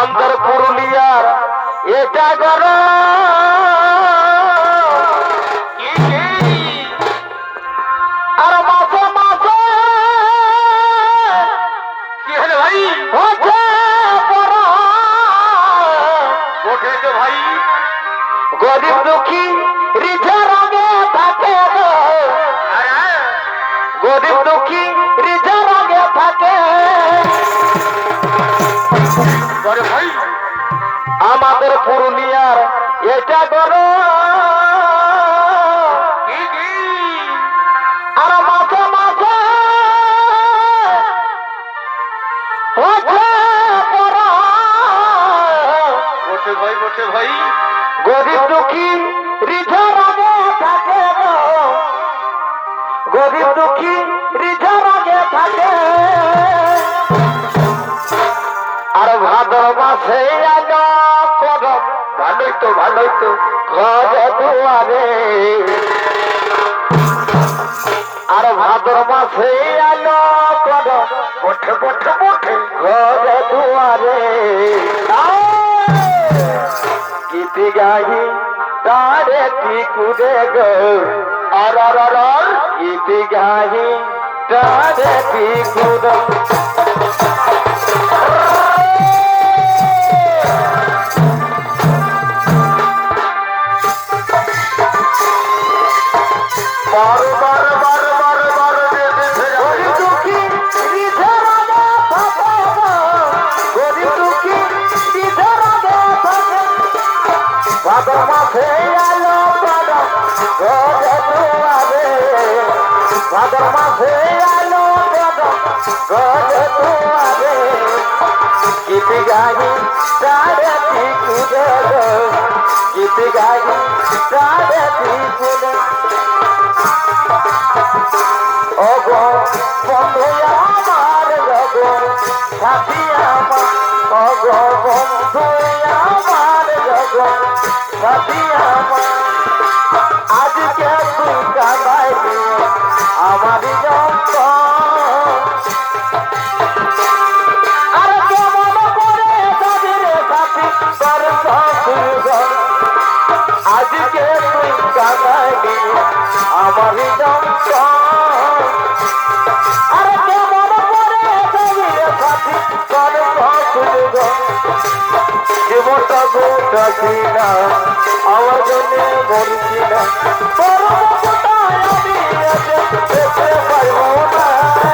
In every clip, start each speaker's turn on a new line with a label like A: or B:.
A: আন্তর পুরুলিয়ার এটা গর আর মাসে মাসে
B: কি হলো ভাই?
A: হচ্ছে
B: ভাই।
A: গরিব দুঃখী রিঝে রঙে থাকে গরিব দুঃখী রিঝে রঙে থাকে। আমাদের পুরুলিয়ার এটা গর
B: কি কি
A: আর পড়া।
B: ওঠে ভাই ওঠে ভাই।
A: গরিব দুঃখী রঙে থাকে গরিব দুঃখী
B: তো
A: দুয়ারে। আর ভাদ্র মাসে আলো করম
B: ওঠে ওঠে ওঠে
A: ঘরে দুয়ারে। গীতি গাহি, তারে টিকুরে গো? আর গীতি গাহি, তারে টিকুরে ভাদ্র মাসে আলো ঘরে দুয়ারে। গীত গাহি তারে টিকুরে গো। গীত গাহি তারে টিকুরে ওগো বন্ধু আমার গো সাথী আজকে তুই কাঁদাই আমার জীবনটা গোটা কিনা আমার জন্য মরছি না পারব না।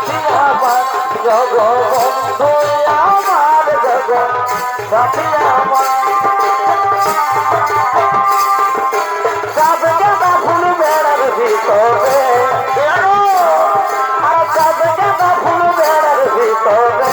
A: সাথী আমার জগবন্ধু আমার জগৎ সাথী আমার ভিতরে আর সব জায়গা ফুল বেড়ার ভিতরে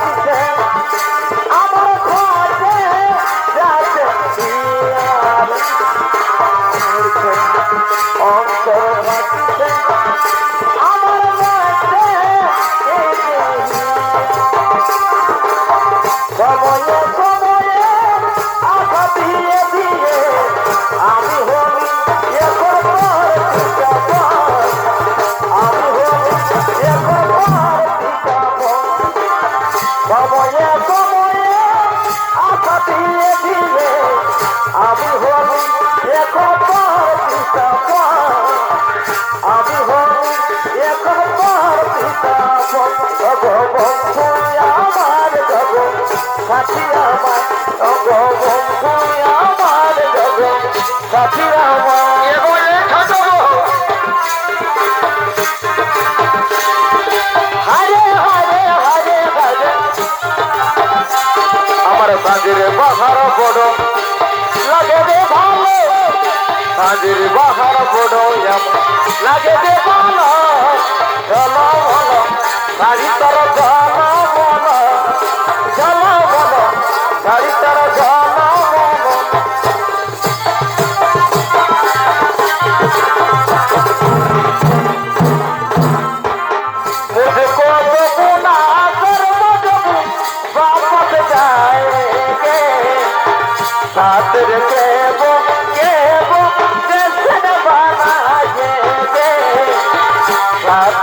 A: Thank. আমার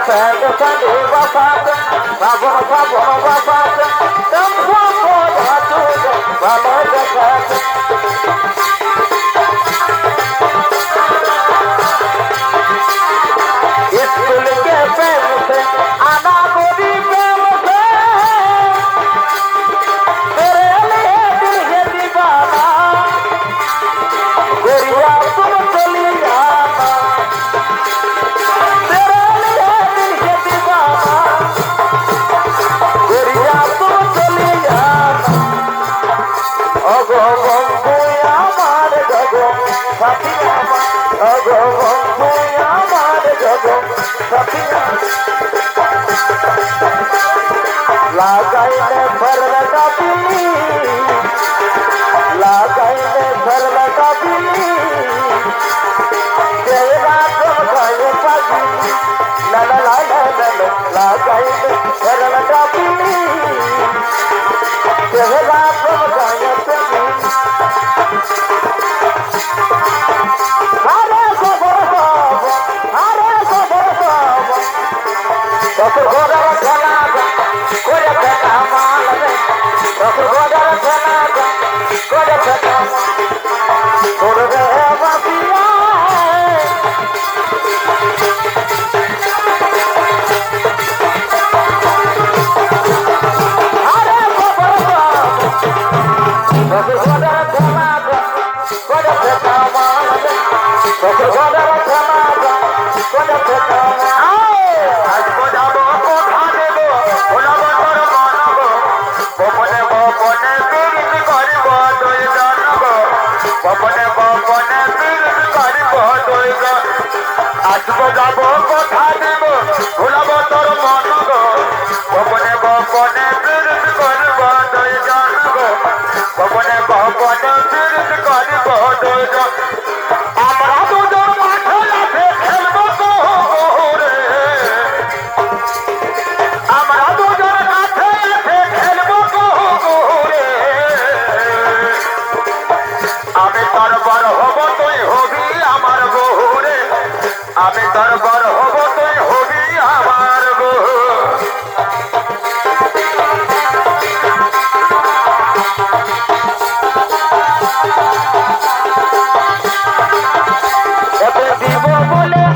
A: Thank you. গো
C: বন্ধু আমার জগ সাথী আমার গো বন্ধু আমার জগ সাথী লাগাইলে ভরল কাবিলি লাগাইলে ভরল কাবিলি তেরা তো গায়ে পাগি লা লা লা লা লাগাইলে ভরল কাবিলি তেরা
A: Thank you. বপনে বপনে মিলন করিব দৈব আসব যাব কথা দিব, ভুলাব তোর মন গো। বপনে বপনে মিলন করিব দৈজন গো বপনে বপনে মিলন করিব দৈজন আমরা দুজন মাঠে Hola.